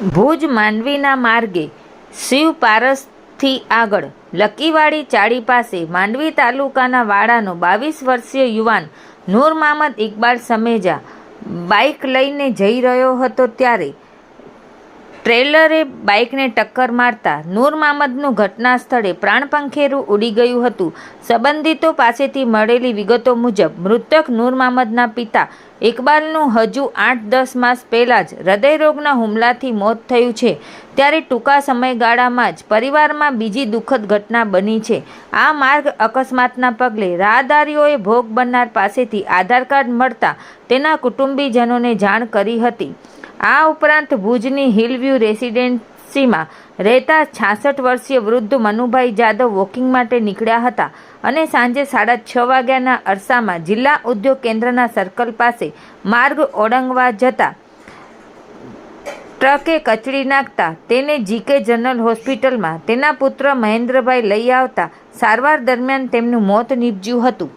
ભુજ માંડવીના માર્ગે શિવ પારસથી આગળ લકીવાડી ચાળી પાસે માંડવી તાલુકાના વાડાનો બાવીસ વર્ષીય યુવાન નૂર મહમદ ઇકબાલ સમેજા બાઇક લઈને જઈ રહ્યો હતો ત્યારે ટ્રેલરે બાઇકને ટક્કર મારતા નૂર મામદનું ઘટના સ્થળે પ્રાણપંખેરું ઉડી ગયું હતું. સંબંધિતો પાસેથી મળેલી વિગતો મુજબ, મૃતક નૂર મામદના પિતા ઇકબાલનું હજુ આઠ દસ માસ પહેલાં જ હૃદયરોગના હુમલાથી મોત થયું છે. ત્યારે ટૂંકા સમયગાળામાં જ પરિવારમાં બીજી દુઃખદ ઘટના બની છે. આ માર્ગ અકસ્માતના પગલે રાહદારીઓએ ભોગ બનનાર પાસેથી આધાર કાર્ડ મળતા તેના કુટુંબીજનોને જાણ કરી હતી. આ ઉપરાંત ભુજની હિલવ્યૂ રેસિડેન્સીમાં રહેતા છાસઠ વર્ષીય વૃદ્ધ મનુભાઈ જાદવ વોકિંગ માટે નીકળ્યા હતા અને સાંજે સાડા છ વાગ્યાના અરસામાં જિલ્લા ઉદ્યોગ કેન્દ્રના સર્કલ પાસે માર્ગ ઓળંગવા જતા ટ્રકે કચડી નાખતા તેને જીકે જનરલ હોસ્પિટલમાં તેના પુત્ર મહેન્દ્રભાઈ લઈ આવતા સારવાર દરમિયાન તેમનું મોત નીપજ્યું હતું.